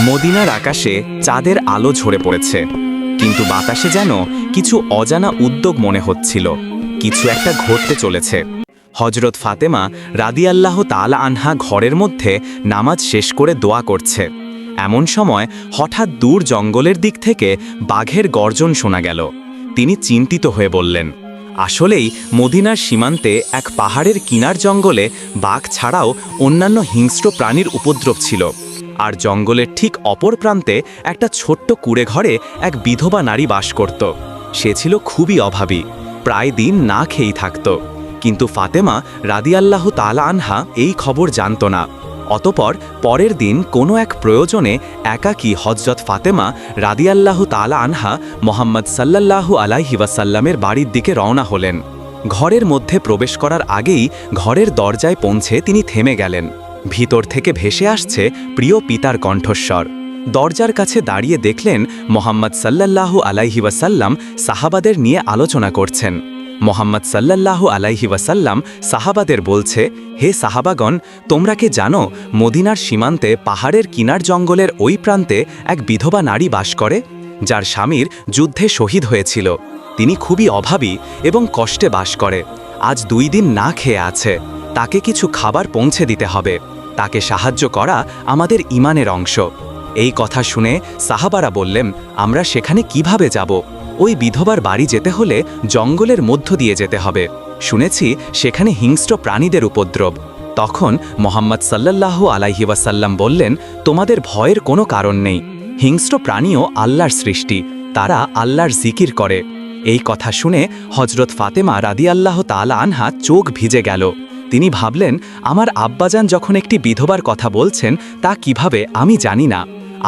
মদিনার আকাশে চাঁদের আলো ঝরে পড়েছে। কিন্তু বাতাসে যেন কিছু অজানা উদ্যোগ মনে হচ্ছিল। কিছু একটা ঘটতে চলেছে। হজরত ফাতেমা রাদিয়াল্লাহ তালা আনহা ঘরের মধ্যে নামাজ শেষ করে দোয়া করছে। এমন সময় হঠাৎ দূর জঙ্গলের দিক থেকে বাঘের গর্জন শোনা গেল। তিনি চিন্তিত হয়ে বললেন, আসলেই মদিনার সীমান্তে এক পাহাড়ের কিনার জঙ্গলে বাঘ ছাড়াও অন্যান্য হিংস্র প্রাণীর উপদ্রব ছিল। আর জঙ্গলের ঠিক অপর প্রান্তে একটা ছোট্ট কুড়ে ঘরে এক বিধবা নারী বাস করত। সে ছিল খুবই অভাবী, প্রায় দিন না খেয়েই থাকত। কিন্তু ফাতেমা রাদিয়াল্লাহ তালা আনহা এই খবর জানত না। অতপর পরের দিন কোনো এক প্রয়োজনে একাকী হজরত ফাতেমা রাদিয়াল্লাহু তালা আনহা মোহাম্মদ সাল্লাল্লাহু আলাইহি ওয়াসাল্লামের বাড়ির দিকে রওনা হলেন। ঘরের মধ্যে প্রবেশ করার আগেই ঘরের দরজায় পৌঁছে তিনি থেমে গেলেন। ভিতর থেকে ভেসে আসছে প্রিয় পিতার কণ্ঠস্বর। দরজার কাছে দাঁড়িয়ে দেখলেন মোহাম্মদ সাল্লাল্লাহু আলাইহি ওয়াসাল্লাম সাহাবাদের নিয়ে আলোচনা করছেন। মোহাম্মদ সাল্লাল্লাহু আলাইহি ওয়াসাল্লাম সাহাবাদের বলছে, হে সাহাবাগণ, তোমরা কি জানো মদিনার সীমান্তে পাহাড়ের কিনার জঙ্গলের ওই প্রান্তে এক বিধবা নারী বাস করে, যার স্বামীর যুদ্ধে শহীদ হয়েছিল। তিনি খুবই অভাবী এবং কষ্টে বাস করে। আজ দুই দিন না খেয়ে আছে। তাকে কিছু খাবার পৌঁছে দিতে হবে। তাকে সাহায্য করা আমাদের ইমানের অংশ। এই কথা শুনে সাহাবারা বললেন, আমরা সেখানে কীভাবে যাব? ওই বিধবার বাড়ি যেতে হলে জঙ্গলের মধ্য দিয়ে যেতে হবে। শুনেছি সেখানে হিংস্র প্রাণীদের উপদ্রব। তখন মোহাম্মদ সাল্লাল্লাহু আলাইহি ওয়াসাল্লাম বললেন, তোমাদের ভয়ের কোনো কারণ নেই। হিংস্র প্রাণীও আল্লাহর সৃষ্টি। তারা আল্লাহর জিকির করে। এই কথা শুনে হজরত ফাতেমা রাদিয়াল্লাহ তালা আনহা চোখ ভিজে গেল। তিনি ভাবলেন, আমার আব্বাজান যখন একটি বিধবার কথা বলছেন, তা কীভাবে আমি জানি না।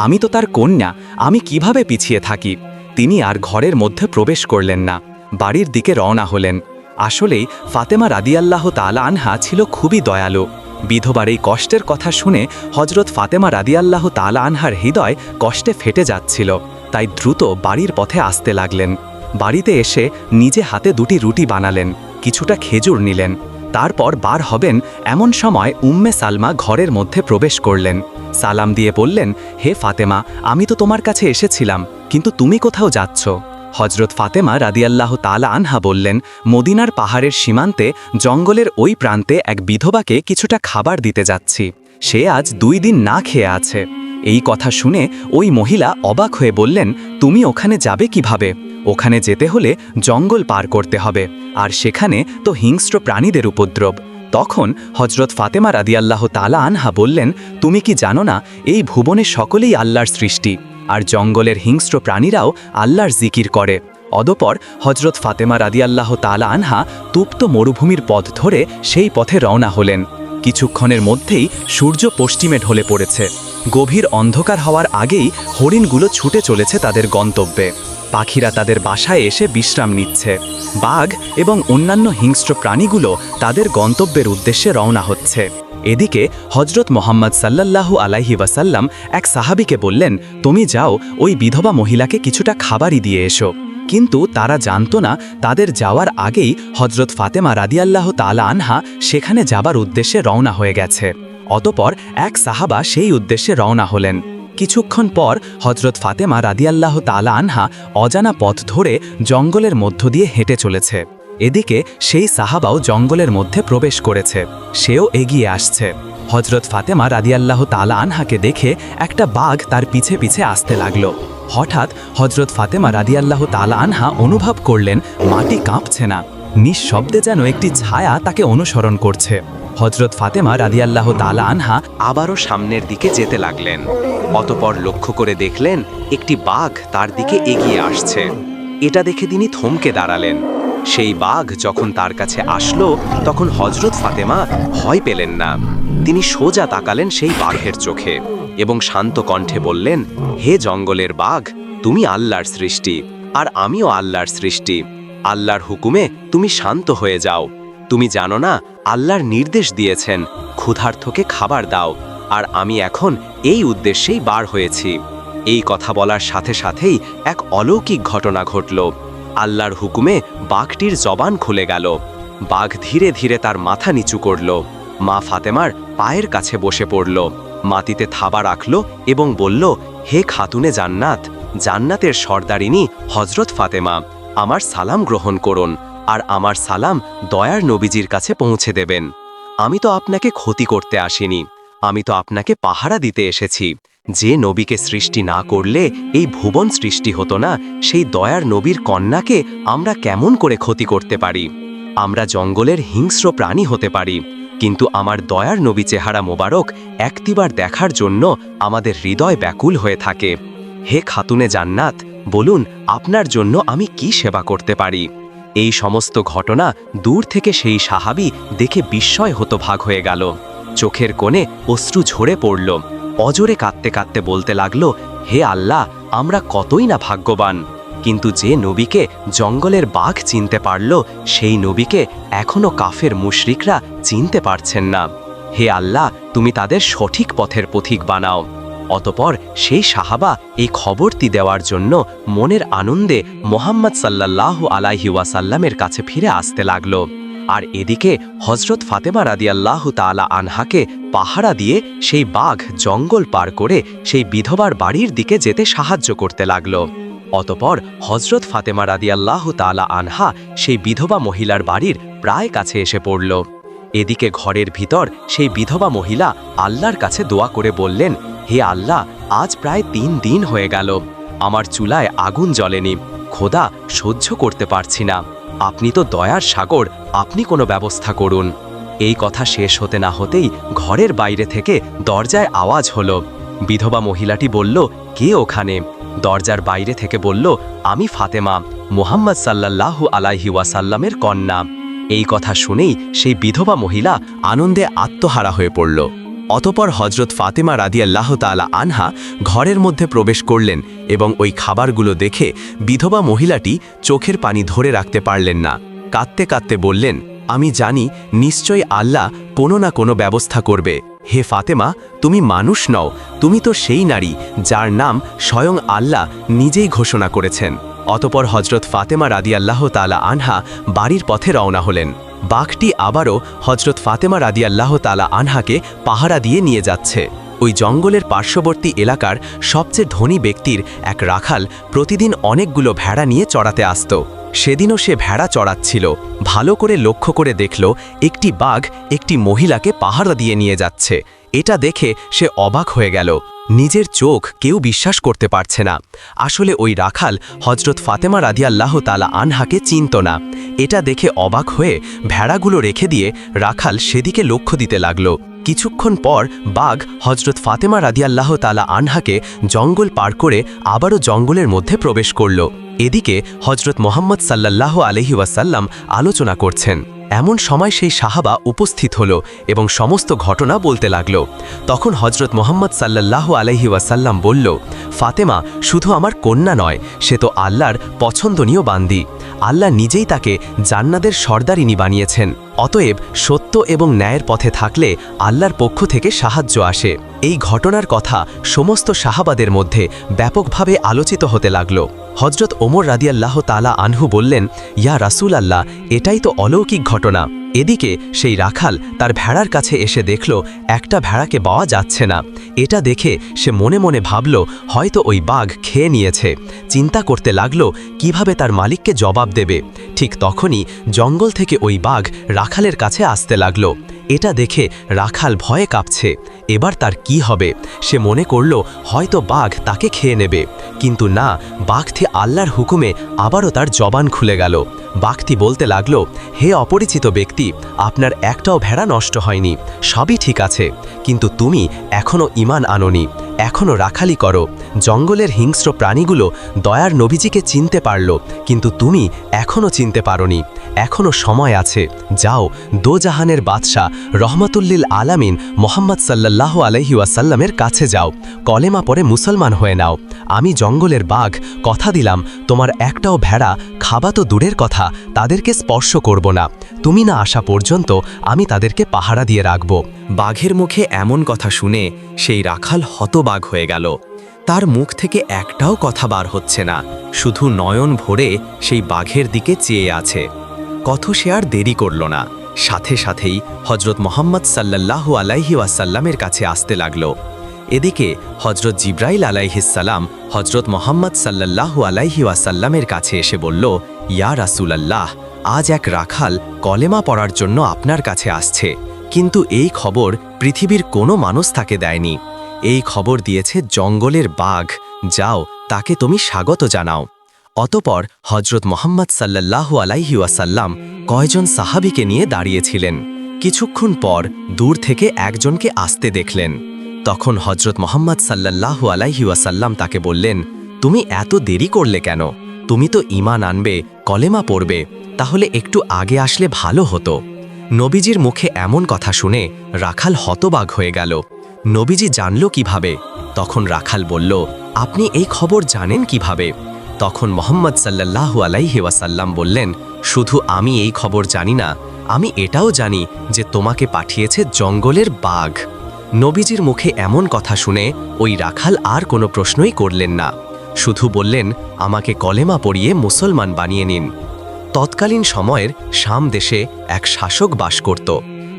আমি তো তার কন্যা, আমি কীভাবে পিছিয়ে থাকি? তিনি আর ঘরের মধ্যে প্রবেশ করলেন না। বাড়ির দিকে রওনা হলেন। আসলেই ফাতেমা রাদিয়াল্লাহ তালা আনহা ছিল খুবই দয়ালু। বিধবার এই কষ্টের কথা শুনে হজরত ফাতেমা রাদিয়াল্লাহ তালা আনহার হৃদয় কষ্টে ফেটে যাচ্ছিল। তাই দ্রুত বাড়ির পথে আসতে লাগলেন। বাড়িতে এসে নিজে হাতে দুটি রুটি বানালেন, কিছুটা খেজুর নিলেন। তারপর বার হবেন এমন সময় উম্মে সালমা ঘরের মধ্যে প্রবেশ করলেন। সালাম দিয়ে বললেন, হে ফাতেমা, আমি তো তোমার কাছে এসেছিলাম, কিন্তু তুমি কোথাও যাচ্ছ? হজরত ফাতেমা রাদিয়াল্লাহ তালা আনহা বললেন, মদিনার পাহাড়ের সীমান্তে, জঙ্গলের ওই প্রান্তে এক বিধবাকে কিছুটা খাবার দিতে যাচ্ছি। সে আজ দুই দিন না খেয়ে আছে। এই কথা শুনে ওই মহিলা অবাক হয়ে বললেন, তুমি ওখানে যাবে কীভাবে? ওখানে যেতে হলে জঙ্গল পার করতে হবে, আর সেখানে তো হিংস্র প্রাণীদের উপদ্রব। তখন হজরত ফাতেমা রাদিয়াল্লাহ তালা আনহা বললেন, তুমি কি জানো না, এই ভুবনে সকলেই আল্লাহর সৃষ্টি, আর জঙ্গলের হিংস্র প্রাণীরাও আল্লাহর জিকির করে। অদপর হজরত ফাতেমা রাদিয়াল্লাহ তালা আনহা তুপ্ত মরুভূমির পথ ধরে সেই পথে রওনা হলেন। কিছুক্ষণের মধ্যেই সূর্য পশ্চিমে ঢলে পড়েছে। গভীর অন্ধকার হওয়ার আগেই হরিণগুলো ছুটে চলেছে তাদের গন্তব্যে। পাখিরা তাদের বাসায় এসে বিশ্রাম নিচ্ছে। বাঘ এবং অন্যান্য হিংস্র প্রাণীগুলো তাদের গন্তব্যের উদ্দেশ্যে রওনা হচ্ছে। এদিকে হজরত মোহাম্মদ সাল্লাল্লাহু আলাইহি ওয়াসাল্লাম এক সাহাবিকে বললেন, তুমি যাও, ওই বিধবা মহিলাকে কিছুটা খাবারই দিয়ে এসো। কিন্তু তারা জানত না, তাদের যাওয়ার আগেই হজরত ফাতেমা রাদিয়াল্লাহ তালা আনহা সেখানে যাবার উদ্দেশ্যে রওনা হয়ে গেছে। অতপর এক সাহাবা সেই উদ্দেশ্যে রওনা হলেন। কিছুক্ষণ পর হজরত ফাতেমা রাদিয়াল্লাহ তালা আনহা অজানা পথ ধরে জঙ্গলের মধ্য দিয়ে হেঁটে চলেছে। এদিকে সেই সাহাবাও জঙ্গলের মধ্যে প্রবেশ করেছে। সেও এগিয়ে আসছে। হজরত ফাতেমা রাদিয়াল্লাহ তালা আনহাকে দেখে একটা বাঘ তার পিছে পিছে আসতে লাগল। হঠাৎ হজরত ফাতেমা রাদিয়াল্লাহ তালা আনহা অনুভব করলেন, মাটি কাঁপছে না। নিঃশব্দে যেন একটি ছায়া তাকে অনুসরণ করছে। হজরত ফাতেমা রাদিয়াল্লাহ তালা আনহা আবারও সামনের দিকে যেতে লাগলেন। অতপর লক্ষ্য করে দেখলেন, একটি বাঘ তার দিকে এগিয়ে আসছে। এটা দেখে তিনি থমকে দাঁড়ালেন। সেই বাঘ যখন তার কাছে আসলো, তখন হজরত ফাতেমা ভয় পেলেন না। তিনি সোজা তাকালেন সেই বাঘের চোখে এবং শান্ত কণ্ঠে বললেন, হে জঙ্গলের বাঘ, তুমি আল্লাহর সৃষ্টি, আর আমিও আল্লাহর সৃষ্টি। আল্লাহর হুকুমে তুমি শান্ত হয়ে যাও। তুমি জানো না, আল্লাহর নির্দেশ দিয়েছেন ক্ষুধার্থকে খাবার দাও, আর আমি এখন এই উদ্দেশ্যেই বার হয়েছি। এই কথা বলার সাথে সাথেই এক অলৌকিক ঘটনা ঘটল। আল্লাহর হুকুমে বাঘটির জবান খুলে গেল। বাঘ ধীরে ধীরে তার মাথা নিচু করল। মা ফাতেমার পায়ের কাছে বসে পড়ল। মাটিতে থাবা রাখল এবং বলল, হে খাতুনে জান্নাত, জান্নাতের সর্দারিনী হজরত ফাতেমা আমার সালাম গ্রহণ করুন আর আমার সালাম দয়ার নবীজির কাছে পৌঁছে দেবেন। আমি তো আপনাকে ক্ষতি করতে আসিনি। আমি তো আপনাকে পাহারা দিতে এসেছি। যে নবীকে সৃষ্টি না করলে এই ভুবন সৃষ্টি হতো না, সেই দয়ার নবীর কন্যাকে আমরা কেমন করে ক্ষতি করতে পারি? আমরা জঙ্গলের হিংস্র প্রাণী হতে পারি, কিন্তু আমার দয়ার নবী চেহারা মোবারক একটিবার দেখার জন্য আমাদের হৃদয় ব্যাকুল হয়ে থাকে। হে খাতুনে জান্নাত বলুন, আপনার জন্য আমি কি সেবা করতে পারি? এই সমস্ত ঘটনা দূর থেকে সেই সাহাবি দেখে বিস্ময় হতো ভাগ হয়ে গেল। চোখের কোণে অশ্রু ঝরে পড়ল। অজরে কাঁদতে কাঁদতে বলতে লাগল, হে আল্লাহ, আমরা কতই না ভাগ্যবান। কিন্তু যে নবীকে জঙ্গলের বাঘ চিনতে পারল, সেই নবীকে এখনও কাফের মুশরিকরা চিনতে পারছেন না। হে আল্লাহ, তুমি তাদের সঠিক পথের পথিক বানাও। অতপর সেই সাহাবা এই খবরটি দেওয়ার জন্য মনের আনন্দে মোহাম্মদ সাল্লাল্লাহ আলাহি ওয়াসাল্লামের কাছে ফিরে আসতে লাগল। আর এদিকে হজরত ফাতেমা রাদিয়াল্লাহু তাআলা আনহাকে পাহারা দিয়ে সেই বাঘ জঙ্গল পার করে সেই বিধবার বাড়ির দিকে যেতে সাহায্য করতে লাগল। অতপর হজরত ফাতেমা রাদিয়াল্লাহু তাআলা আনহা সেই বিধবা মহিলার বাড়ির প্রায় কাছে এসে পড়ল। এদিকে ঘরের ভিতর সেই বিধবা মহিলা আল্লাহর কাছে দোয়া করে বললেন হে আল্লাহ, আজ প্রায় তিন দিন হয়ে গেল। আমার চুলায় আগুন জ্বলেনি। খোদা, সহ্য করতে পারছি না। আপনি তো দয়ার সাগর, আপনি কোনো ব্যবস্থা করুন। এই কথা শেষ হতে না হতেই ঘরের বাইরে থেকে দরজায় আওয়াজ হলো। বিধবা মহিলাটি বলল, কে ওখানে? দরজার বাইরে থেকে বলল, আমি ফাতেমা, মোহাম্মদ সাল্লাল্লাহু আলাইহি ওয়াসাল্লামের কন্যা। এই কথা শুনেই সেই বিধবা মহিলা আনন্দে আত্মহারা হয়ে পড়ল। অতপর হজরত ফাতেমা রাদিয়াল্লাহ তালা আনহা ঘরের মধ্যে প্রবেশ করলেন এবং ওই খাবারগুলো দেখে বিধবা মহিলাটি চোখের পানি ধরে রাখতে পারলেন না। কাঁদতে কাঁদতে বললেন, আমি জানি, নিশ্চয়ই আল্লাহ কোনো না কোনো ব্যবস্থা করবে। হে ফাতেমা, তুমি মানুষ নও, তুমি তো সেই নারী যার নাম স্বয়ং আল্লাহ নিজেই ঘোষণা করেছেন। অতপর হজরত ফাতেমা রাদিয়াল্লাহ তালা আনহা বাড়ির পথে রওনা হলেন। বাঘটি আবারও হজরত ফাতেমা রাদিয়াল্লাহ তালা আনহাকে পাহারা দিয়ে নিয়ে যাচ্ছে। ওই জঙ্গলের পার্শ্ববর্তী এলাকার সবচেয়ে ধনী ব্যক্তির এক রাখাল প্রতিদিন অনেকগুলো ভেড়া নিয়ে চড়াতে আসত। সেদিনও সে ভেড়া চড়াচ্ছিল। ভালো করে লক্ষ্য করে দেখল, একটি বাঘ একটি মহিলাকে পাহারা দিয়ে নিয়ে যাচ্ছে। এটা দেখে সে অবাক হয়ে গেল। নিজের চোখ কেউ বিশ্বাস করতে পারছে না। আসলে ওই রাখাল হজরত ফাতেমা রাদিয়াল্লাহ তালা আনহাকে চিনত না। এটা দেখে অবাক হয়ে ভেড়াগুলো রেখে দিয়ে রাখাল সেদিকে লক্ষ্য দিতে লাগল। কিছুক্ষণ পর বাঘ হজরত ফাতেমা রাদিয়াল্লাহ তালা আনহাকে জঙ্গল পার করে আবারও জঙ্গলের মধ্যে প্রবেশ করল। এদিকে হজরত মোহাম্মদ সাল্লাল্লাহ আলহি ওয়াসাল্লাম আলোচনা করছেন। এমন সময় সেই সাহাবা উপস্থিত হল এবং সমস্ত ঘটনা বলতে লাগল। তখন হজরত মোহাম্মদ সাল্লাল্লাহ আলহি ওয়াসাল্লাম বলল, ফাতেমা, শুধু আমার কন্যা নয়, সে তো আল্লাহর পছন্দনীয় বান্দি। আল্লাহ নিজেই তাকে জান্নাদের সর্দারিনী বানিয়েছেন। অতএব সত্য এবং ন্যায়ের পথে থাকলে আল্লাহর পক্ষ থেকে সাহায্য আসে। এই ঘটনার কথা সমস্ত সাহাবাদের মধ্যে ব্যাপকভাবে আলোচিত হতে লাগল। হজরত ওমর রাদিয়াল্লাহ তালা আনহু বললেন, ইয়া রাসুল আল্লাহ এটাই তো অলৌকিক ঘটনা। এদিকে সেই রাখাল তার ভেড়ার কাছে এসে দেখল, একটা ভেড়াকে পাওয়া যাচ্ছে না। এটা দেখে সে মনে মনে ভাবল, হয়তো ওই বাঘ খেয়ে নিয়েছে। চিন্তা করতে লাগল, কীভাবে তার মালিককে জবাব দেবে? ঠিক তখনই জঙ্গল থেকে ওই বাঘ রাখালের কাছে আসতে লাগল। এটা দেখে রাখাল ভয়ে কাঁপছে। এবার তার কি হবে? সে মনে করল, হয়তো বাঘ তাকে খেয়ে নেবে। কিন্তু না, বাঘটি আল্লাহর হুকুমে আবারও তার জবান খুলে গেল। বাঘটি বলতে লাগল, হে অপরিচিত ব্যক্তি, আপনার একটাও ভেড়া নষ্ট হয়নি। সবই ঠিক আছে। কিন্তু তুমি এখনও ইমান আনোনি। এখনও রাখালি করো। জঙ্গলের হিংস্র প্রাণীগুলো দয়ার নবীজিকে চিনতে পারল, কিন্তু তুমি এখনও চিনতে পারোনি। এখনও সময় আছে। যাও, দোজাহানের বাদশাহ রহমতুল্লিল আলামিন মোহাম্মদ সাল্লাল্লাহ আলহি ওয়াসাল্লামের কাছে যাও। কলেমা পরে মুসলমান হয়ে নাও। আমি জঙ্গলের বাঘ, কথা দিলাম, তোমার একটাও ভেড়া, খাবা তো দূরের কথা, তাদেরকে স্পর্শ করব না। তুমি না আসা পর্যন্ত আমি তাদেরকে পাহারা দিয়ে রাখব। বাঘের মুখে এমন কথা শুনে সেই রাখাল হতবাঘ হয়ে গেল। তার মুখ থেকে একটাও কথা বার হচ্ছে না। শুধু নয়ন ভরে সেই বাঘের দিকে চেয়ে আছে। কত সে আর দেরি করল না। সাথে সাথেই হজরত মোহাম্মদ সাল্লাল্লাহু আলাইহি ওয়াসাল্লামের কাছে আসতে লাগল। এদিকে হজরত জিব্রাইল আলাইহিসাল্লাম হজরত মোহাম্মদ সাল্লাল্লাহু আলাইহি ওয়াসাল্লামের কাছে এসে বলল, ইয়া রাসূলাল্লাহ, আজ এক রাখাল কলেমা পড়ার জন্য আপনার কাছে আসছে। কিন্তু এই খবর পৃথিবীর কোনো মানুষ তাকে দেয়নি। এই খবর দিয়েছে জঙ্গলের বাঘ। যাও, তাকে তুমি স্বাগত জানাও। অতপর হজরত মোহাম্মদ সাল্লাল্লাহু আলাইহি ওয়াসাল্লাম কয়জন সাহাবিকে নিয়ে দাঁড়িয়েছিলেন। কিছুক্ষণ পর দূর থেকে একজনকে আসতে দেখলেন। তখন হজরত মোহাম্মদ সাল্লাল্লাহু আলাইহি ওয়াসাল্লাম তাকে বললেন, তুমি এত দেরি করলে কেন? তুমি তো ইমান আনবে, কলেমা পড়বে, তাহলে একটু আগে আসলে ভালো হতো। নবীজির মুখে এমন কথা শুনে রাখাল হতবাগ হয়ে গেল। নবীজি জানল কীভাবে? তখন রাখাল বলল, আপনি এই খবর জানেন কীভাবে? তখন মোহাম্মদ সাল্লাল্লাহু আলাইহি ওয়াসাল্লাম বললেন, শুধু আমি এই খবর জানি না, আমি এটাও জানি যে তোমাকে পাঠিয়েছে জঙ্গলের বাঘ। নবীজির মুখে এমন কথা শুনে ওই রাখাল আর কোনো প্রশ্নই করলেন না। শুধু বললেন, আমাকে কলেমা পড়িয়ে মুসলমান বানিয়ে নিন। তৎকালীন সময়ের শাম দেশে এক শাসক বাস করত।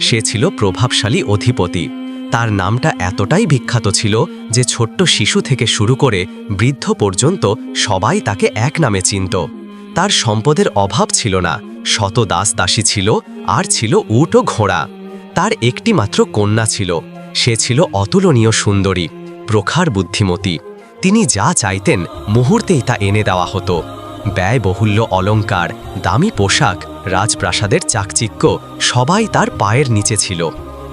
সে ছিল প্রভাবশালী অধিপতি। তার নামটা এতটাই বিখ্যাত ছিল যে ছোট্ট শিশু থেকে শুরু করে বৃদ্ধ পর্যন্ত সবাই তাকে এক নামে চিনত। তার সম্পদের অভাব ছিল না, শত দাস দাসী ছিল, আর ছিল উট ও ঘোড়া। তার একটি মাত্র কন্যা ছিল, সে ছিল অতুলনীয় সুন্দরী, প্রখার বুদ্ধিমতী। তিনি যা চাইতেন মুহূর্তেই তা এনে দেওয়া হতো। ব্যয়বহুল্য অলংকার দামি পোশাক, রাজপ্রাসাদের চাকচিক্য সবাই তার পায়ের নিচে ছিল।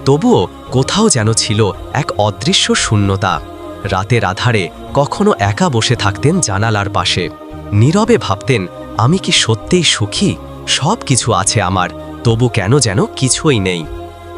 তবুও কোথাও যেন ছিল এক অদৃশ্য শূন্যতা। রাতের আধারে কখনো একা বসে থাকতেন জানালার পাশে। নীরবে ভাবতেন, আমি কি সত্যিই সুখী? সব কিছু আছে আমার, তবু কেন যেন কিছুই নেই।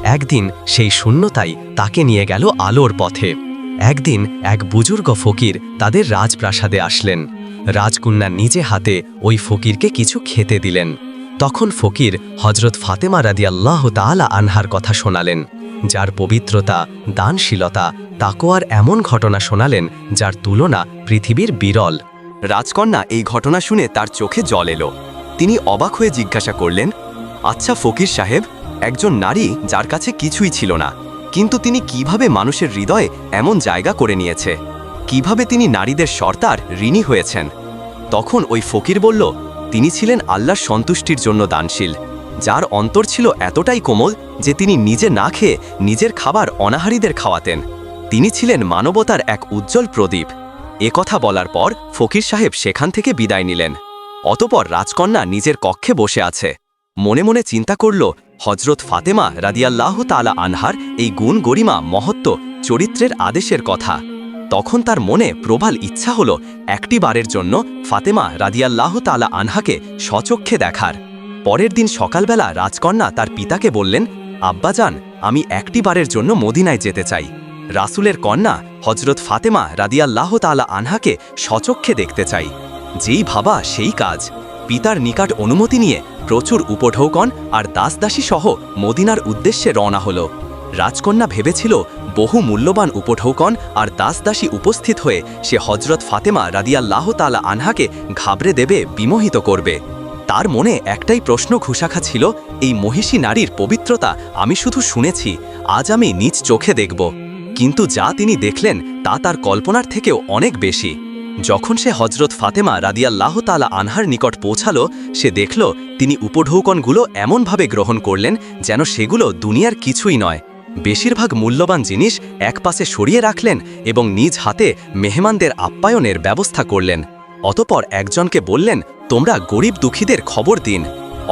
একদিন সেই শূন্যতাই তাকে নিয়ে গেল আলোর পথে। একদিন এক বুজুর্গ ফকির তাদের রাজপ্রাসাদে আসলেন। রাজকন্যা নিজে হাতে ওই ফকিরকে কিছু খেতে দিলেন। তখন ফকির হজরত ফাতেমা রাদিয়াল্লাহ তাআলা আনহার কথা শোনালেন। যার পবিত্রতা, দানশীলতা তাকোয়ার এমন ঘটনা শোনালেন যার তুলনা পৃথিবীর বিরল। রাজকন্যা এই ঘটনা শুনে তার চোখে জল এলো। তিনি অবাক হয়ে জিজ্ঞাসা করলেন আচ্ছা ফকির সাহেব, একজন নারী যার কাছে কিছুই ছিল না, কিন্তু তিনি কীভাবে মানুষের হৃদয়ে এমন জায়গা করে নিয়েছে? কীভাবে তিনি নারীদের সর্তার ঋণী হয়েছেন? তখন ওই ফকির বলল, তিনি ছিলেন আল্লাহর সন্তুষ্টির জন্য দানশীল। যার অন্তর ছিল এতটাই কোমল যে তিনি নিজে না খেয়ে নিজের খাবার অনাহারীদের খাওয়াতেন। তিনি ছিলেন মানবতার এক উজ্জ্বল প্রদীপ। এ কথা বলার পর ফকির সাহেব সেখান থেকে বিদায় নিলেন। অতপর রাজকন্যা নিজের কক্ষে বসে আছে। মনে মনে চিন্তা করল হজরত ফাতেমা রাদিয়াল্লাহ তালা আনহার এই গুণ গরিমা মহত্ব চরিত্রের আদেশের কথা। তখন তার মনে প্রবল ইচ্ছা হল একটি বারের জন্য ফাতেমা রাদিয়াল্লাহ তালা আনহাকে সচক্ষে দেখার। পরের দিন সকালবেলা রাজকন্যা তার পিতাকে বললেন আব্বাজান আমি একটি বারের জন্য মদিনায় যেতে চাই। রাসুলের কন্যা হজরত ফাতেমা রাদিয়াল্লাহ তালা আনহাকে সচক্ষে দেখতে চাই। যেই ভাবা সেই কাজ। পিতার নিকট অনুমতি নিয়ে প্রচুর উপঢৌকন আর দাসদাসী সহ মদিনার উদ্দেশ্যে রওনা হল। রাজকন্যা ভেবেছিল বহু মূল্যবান উপঢৌকন আর দাসদাসী উপস্থিত হয়ে সে হজরত ফাতেমা রাদিয়াল্লাহ তালা আনহাকে ঘাবড়ে দেবে, বিমোহিত করবে। তার মনে একটাই প্রশ্ন ঘুষাখা ছিল, এই মহিষী নারীর পবিত্রতা আমি শুধু শুনেছি, আজ আমি নিজ চোখে দেখব। কিন্তু যা তিনি দেখলেন, তা তার কল্পনার থেকেও অনেক বেশি। যখন সে হজরত ফাতেমা রাদিয়াল্লাহ তালা আনহার নিকট পৌঁছালো, সে দেখল, তিনি উপঢৌকনগুলো এমনভাবে গ্রহণ করলেন, যেন সেগুলো দুনিয়ার কিছুই নয়। বেশিরভাগ মূল্যবান জিনিস একপাশে সরিয়ে রাখলেন এবং নিজ হাতে মেহমানদের আপ্যায়নের ব্যবস্থা করলেন। অতপর একজনকে বললেন তোমরা গরিব দুঃখীদের খবর দিন।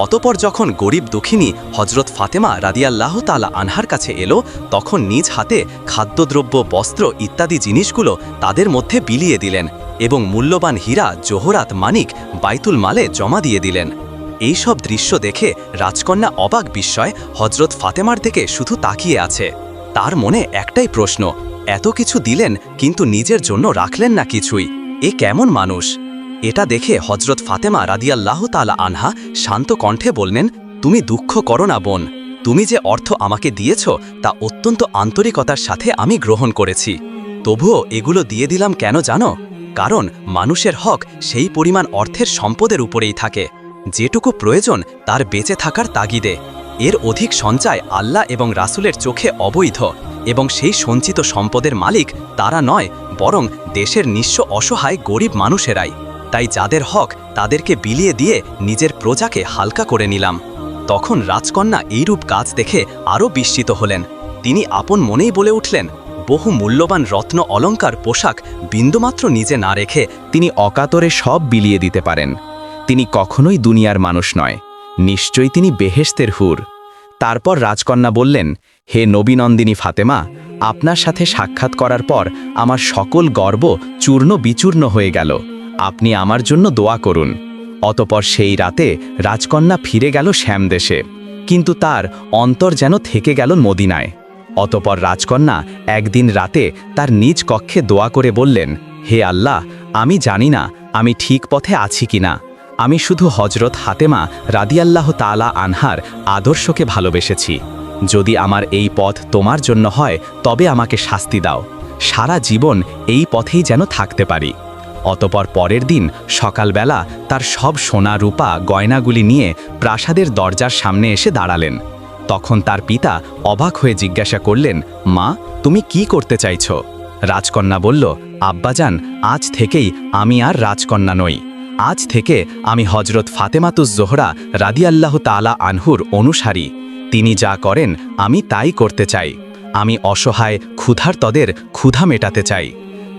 অতপর যখন গরিব দুঃখিনী হজরত ফাতেমা রাদিয়াল্লাহ তালা আনহার কাছে এলো, তখন নিজ হাতে খাদ্যদ্রব্য, বস্ত্র ইত্যাদি জিনিসগুলো তাদের মধ্যে বিলিয়ে দিলেন এবং মূল্যবান হীরা, জোহরাত, মানিক, বাইতুল মালে জমা দিয়ে দিলেন। এই সব দৃশ্য দেখে রাজকন্যা অবাক বিস্ময় হজরত ফাতেমার দিকে শুধু তাকিয়ে আছে। তার মনে একটাই প্রশ্ন, এত কিছু দিলেন, কিন্তু নিজের জন্য রাখলেন না কিছুই। এ কেমন মানুষ? এটা দেখে হজরত ফাতেমা রাদিয়াল্লাহ তালা আনহা শান্ত কণ্ঠে বললেন, তুমি দুঃখ করো না, বোন। তুমি যে অর্থ আমাকে দিয়েছ, তা অত্যন্ত আন্তরিকতার সাথে আমি গ্রহণ করেছি। তবুও এগুলো দিয়ে দিলাম কেন জানো? কারণ মানুষের হক সেই পরিমাণ অর্থের সম্পদের উপরেই থাকে। যেটুকু প্রয়োজন, তার বেঁচে থাকার তাগিদে। এর অধিক সঞ্চয় আল্লাহ এবং রাসুলের চোখে অবৈধ এবং সেই সঞ্চিত সম্পদের মালিক তারা নয়, বরং দেশের নিঃস্ব অসহায় গরিব মানুষেরাই। তাই যাদের হক তাদেরকে বিলিয়ে দিয়ে নিজের প্রজাকে হালকা করে নিলাম। তখন রাজকন্যা এইরূপ কাজ দেখে আরও বিস্মিত হলেন। তিনি আপন মনেই বলে উঠলেন, বহু মূল্যবান রত্ন অলংকার পোশাক বিন্দুমাত্র নিজে না রেখে তিনি অকাতরে সব বিলিয়ে দিতে পারেন। তিনি কখনোই দুনিয়ার মানুষ নয়, নিশ্চয়ই তিনি বেহেশতের হুর। তারপর রাজকন্যা বললেন, হে নবীনন্দিনী ফাতেমা, আপনার সাথে সাক্ষাৎ করার পর আমার সকল গর্ব চূর্ণ বিচূর্ণ হয়ে গেল। আপনি আমার জন্য দোয়া করুন। অতপর সেই রাতে রাজকন্যা ফিরে গেল শ্যামদেশে কিন্তু তার অন্তর যেন থেকে গেল মদিনায়। অতপর রাজকন্যা একদিন রাতে তার নিজ কক্ষে দোয়া করে বললেন, হে আল্লাহ, আমি জানি না আমি ঠিক পথে আছি কিনা আমি শুধু হজরত হাতেমা রাদিয়াল্লাহ তালা আনহার আদর্শকে ভালোবেসেছি। যদি আমার এই পথ তোমার জন্য হয়, তবে আমাকে শাস্তি দাও। সারা জীবন এই পথেই যেন থাকতে পারি। অতপর পরের দিন সকালবেলা তার সব সোনা রূপা গয়নাগুলি নিয়ে প্রাসাদের দরজার সামনে এসে দাঁড়ালেন। তখন তার পিতা অবাক হয়ে জিজ্ঞাসা করলেন, মা, তুমি কি করতে চাইছ? রাজকন্যা বলল, আব্বাজান, আজ থেকেই আমি আর রাজকন্যা নই। আজ থেকে আমি হজরত ফাতেমাতুজ জোহরা রাদিয়াল্লাহ তালা আনহুর অনুসারী। তিনি যা করেন, আমি তাই করতে চাই। আমি অসহায়, ক্ষুধার্তদের ক্ষুধা মেটাতে চাই।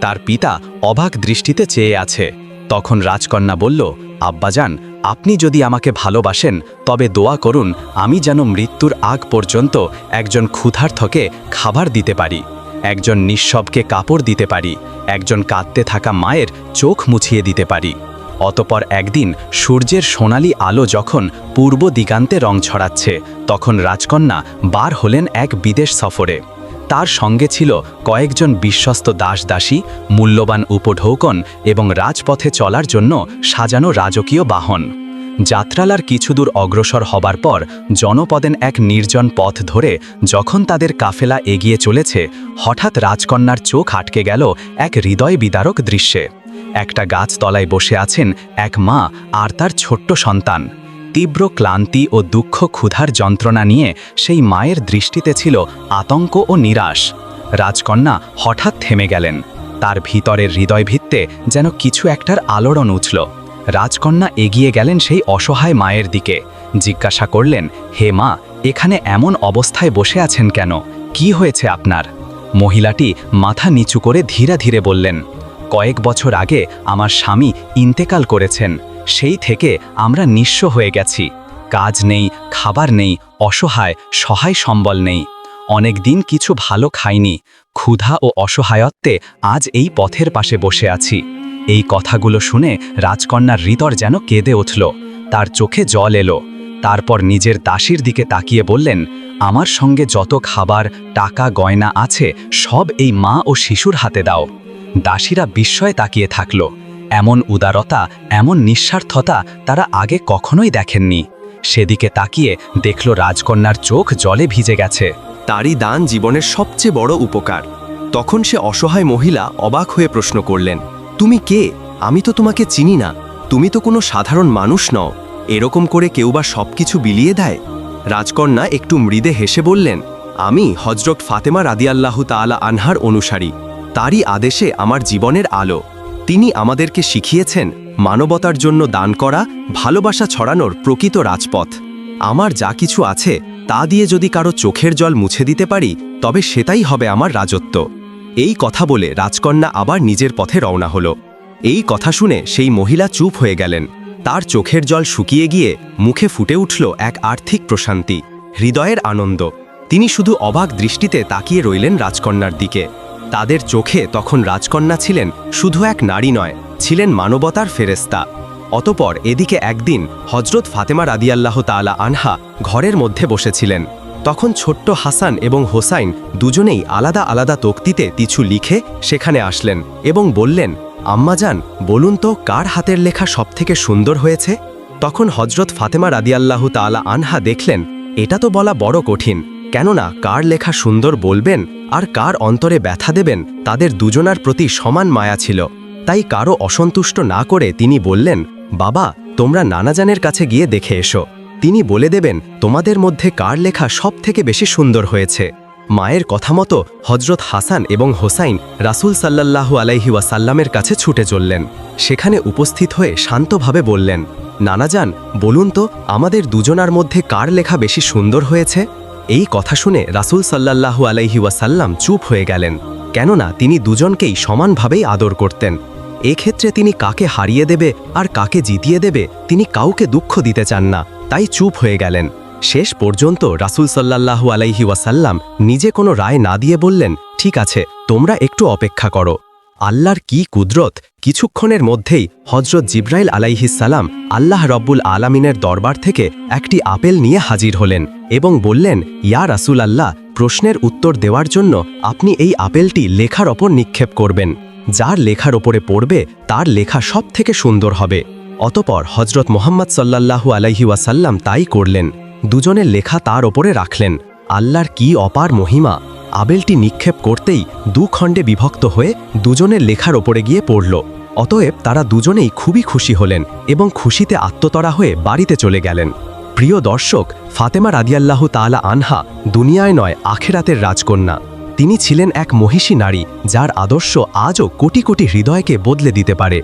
তার পিতা অবাক দৃষ্টিতে চেয়ে আছে। তখন রাজকন্যা বলল, আব্বাজান, আপনি যদি আমাকে ভালোবাসেন, তবে দোয়া করুন, আমি যেন মৃত্যুর আগ পর্যন্ত একজন ক্ষুধার্থকে খাবার দিতে পারি, একজন নিঃসবকে কাপড় দিতে পারি, একজন কাঁদতে থাকা মায়ের চোখ মুছিয়ে দিতে পারি। অতপর একদিন সূর্যের সোনালি আলো যখন পূর্ব দিগান্তে রং ছড়াচ্ছে, তখন রাজকন্যা বার হলেন এক বিদেশ সফরে। তার সঙ্গে ছিল কয়েকজন বিশ্বস্ত দাস দাসী মূল্যবান উপঢৌকন এবং রাজপথে চলার জন্য সাজানো রাজকীয় বাহন। যাত্রালার কিছুদূর অগ্রসর হবার পর জনপদেন এক নির্জন পথ ধরে যখন তাদের কাফেলা এগিয়ে চলেছে, হঠাৎ রাজকন্যার চোখ আটকে গেল এক হৃদয় বিদারক দৃশ্যে। একটা গাছতলায় বসে আছেন এক মা আর তার ছোট্ট সন্তান। তীব্র ক্লান্তি ও দুঃখ ক্ষুধার যন্ত্রণা নিয়ে সেই মায়ের দৃষ্টিতে ছিল আতঙ্ক ও নিরাশ। রাজকন্যা হঠাৎ থেমে গেলেন। তার ভিতরের হৃদয় ভিত্তে যেন কিছু একটার আলোড়ন উঠল। রাজকন্যা এগিয়ে গেলেন সেই অসহায় মায়ের দিকে। জিজ্ঞাসা করলেন, হে মা, এখানে এমন অবস্থায় বসে আছেন কেন? কি হয়েছে আপনার? মহিলাটি মাথা নিচু করে ধীরে ধীরে বললেন, কয়েক বছর আগে আমার স্বামী ইন্তেকাল করেছেন। সেই থেকে আমরা নিঃস্ব হয়ে গেছি। কাজ নেই, খাবার নেই, অসহায়, সহায় সম্বল নেই। অনেক দিন কিছু ভালো খাইনি। ক্ষুধা ও অসহায়ত্বে আজ এই পথের পাশে বসে আছি। এই কথাগুলো শুনে রাজকন্যার হৃদয় যেন কেঁদে উঠল। তার চোখে জল এলো। তারপর নিজের দাসীর দিকে তাকিয়ে বললেন, আমার সঙ্গে যত খাবার, টাকা, গয়না আছে, সব এই মা ও শিশুর হাতে দাও। দাসীরা বিস্ময়ে তাকিয়ে থাকল। এমন উদারতা, এমন নিঃস্বার্থতা তারা আগে কখনোই দেখেননি। সেদিকে তাকিয়ে দেখল রাজকন্যার চোখ জলে ভিজে গেছে। তারই দান জীবনের সবচেয়ে বড় উপকার। তখন সে অসহায় মহিলা অবাক হয়ে প্রশ্ন করলেন, তুমি কে? আমি তো তোমাকে চিনি না। তুমি তো কোনো সাধারণ মানুষ নও। এরকম করে কেউ বা সব কিছু বিলিয়ে দেয়? রাজকন্যা একটু মৃদে হেসে বললেন, আমি হজরত ফাতেমা রাদিয়াল্লাহু তাআলা আনহার অনুসারী। তারই আদেশে আমার জীবনের আলো। তিনি আমাদেরকে শিখিয়েছেন মানবতার জন্য দান করা, ভালোবাসা ছড়ানোর প্রকৃত রাজপথ। আমার যা কিছু আছে, তা দিয়ে যদি কারও চোখের জল মুছে দিতে পারি, তবে সেটাই হবে আমার রাজত্ব। এই কথা বলে রাজকন্যা আবার নিজের পথে রওনা হলো। এই কথা শুনে সেই মহিলা চুপ হয়ে গেলেন। তার চোখের জল শুকিয়ে গিয়ে মুখে ফুটে উঠল এক আর্থিক প্রশান্তি, হৃদয়ের আনন্দ। তিনি শুধু অবাক দৃষ্টিতে তাকিয়ে রইলেন রাজকন্যার দিকে। তাদের চোখে তখন রাজকন্যা ছিলেন শুধু এক নারী নয়, ছিলেন মানবতার ফেরেস্তা অতপর এদিকে একদিন হজরত ফাতেমা রাদিয়াল্লাহ তাআলা আনহা ঘরের মধ্যে বসেছিলেন। তখন ছোট্ট হাসান এবং হোসাইন দুজনেই আলাদা আলাদা তক্তিতে কিছু লিখে সেখানে আসলেন এবং বললেন আম্মাজান বলুন তো কার হাতের লেখা সবথেকে সুন্দর হয়েছে? তখন হজরত ফাতেমা রাদিয়াল্লাহু তাআলা আনহা দেখলেন, এটা তো বলা বড় কঠিন। কেননা কার লেখা সুন্দর বলবেন আর কার অন্তরে ব্যথা দেবেন তাদের দুজনার প্রতি সমান মায়া ছিল। তাই কারও অসন্তুষ্ট না করে তিনি বললেন, বাবা, তোমরা নানাজানের কাছে গিয়ে দেখে এসো। তিনি বলে দেবেন, তোমাদের মধ্যে কার লেখা সব থেকে বেশি সুন্দর হয়েছে। মায়ের কথা মতো হজরত হাসান এবং হোসাইন রাসুল সাল্লাল্লাহু আলাইহি ওয়াসাল্লামের কাছে ছুটে চললেন। সেখানে উপস্থিত হয়ে শান্তভাবে বললেন, নানাজান, বলুন তো, আমাদের দুজনার মধ্যে কার লেখা বেশি সুন্দর হয়েছে? এই কথা শুনে রাসুল সাল্লাল্লাহু আলাইহি ওয়াসাল্লাম চুপ হয়ে গেলেন, কেননা তিনি দুজনকেই সমানভাবেই আদর করতেন। এক্ষেত্রে তিনি কাকে হারিয়ে দেবে আর কাকে জিতিয়ে দেবে, তিনি কাউকে দুঃখ দিতে চান না, তাই চুপ হয়ে গেলেন। শেষ পর্যন্ত রাসুল সাল্লাল্লাহু আলাইহি ওয়াসাল্লাম নিজে কোনো রায় না দিয়ে বললেন, ঠিক আছে, তোমরা একটু অপেক্ষা করো। আল্লাহর কি কুদরত? কিছুক্ষণের মধ্যেই হজরত জিব্রাইল আলাইহিসাল্লাম আল্লাহ রব্বুল আলামিনের দরবার থেকে একটি আপেল নিয়ে হাজির হলেন এবং বললেন, ইয়া রাসুল আল্লাহ প্রশ্নের উত্তর দেওয়ার জন্য আপনি এই আপেলটি লেখার ওপর নিক্ষেপ করবেন। যার লেখার ওপরে পড়বে, তার লেখা সব থেকে সুন্দর হবে। অতপর হজরত মোহাম্মদ সাল্লাল্লাহু আলাইহি ওয়াসাল্লাম তাই করলেন। দুজনের লেখা তার ওপরে রাখলেন। আল্লাহর কি অপার মহিমা? আবেলটি নিক্ষেপ করতেই দু খণ্ডে বিভক্ত হয়ে দুজনের লেখার ওপরে গিয়ে পড়ল। অতএব তারা দুজনেই খুবই খুশি হলেন এবং খুশিতে আত্মতরা হয়ে বাড়িতে চলে গেলেন। প্রিয় দর্শক, ফাতেমা রাদিয়াল্লাহু তাআলা আনহা দুনিয়ায় নয়, আখেরাতের রাজকন্যা। তিনি ছিলেন এক মহিষী নারী, যার আদর্শ আজও কোটি কোটি হৃদয়কে বদলে দিতে পারে।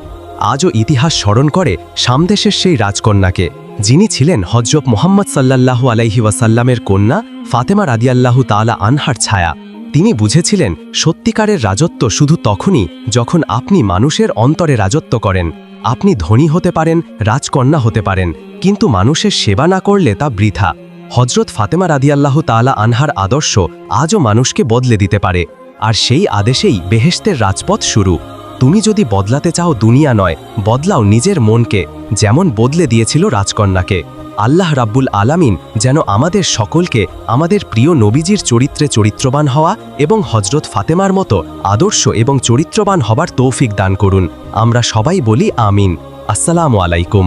আজও ইতিহাস স্মরণ করে সামদেশের সেই রাজকন্যাকে। যিনি ছিলেন হজরত মোহাম্মদ সাল্লাল্লাহু আলাইহি ওয়াসাল্লামের কন্যা ফাতেমা রাদিয়াল্লাহু তাআলা আনহার ছায়া। তিনি বুঝেছিলেন, সত্যিকারের রাজত্ব শুধু তখনই যখন আপনি মানুষের অন্তরে রাজত্ব করেন। আপনি ধনী হতে পারেন, রাজকন্যা হতে পারেন, কিন্তু মানুষের সেবা না করলে তা বৃথা। হজরত ফাতেমা রাদিয়াল্লাহু তাআলা আনহার আদর্শ আজও মানুষকে বদলে দিতে পারে। আর সেই আদেশেই বেহেশতের রাজপথ শুরু। তুমি যদি বদলাতে চাও দুনিয়া নয়, বদলাও নিজের মনকে, যেমন বদলে দিয়েছিল রাজকন্যাকে। আল্লাহ রাব্বুল আলামিন যেন আমাদের সকলকে আমাদের প্রিয় নবীজির চরিত্রে চরিত্রবান হওয়া এবং হজরত ফাতেমার মতো আদর্শ এবং চরিত্রবান হবার তৌফিক দান করুন। আমরা সবাই বলি আমিন। আসসালামু আলাইকুম।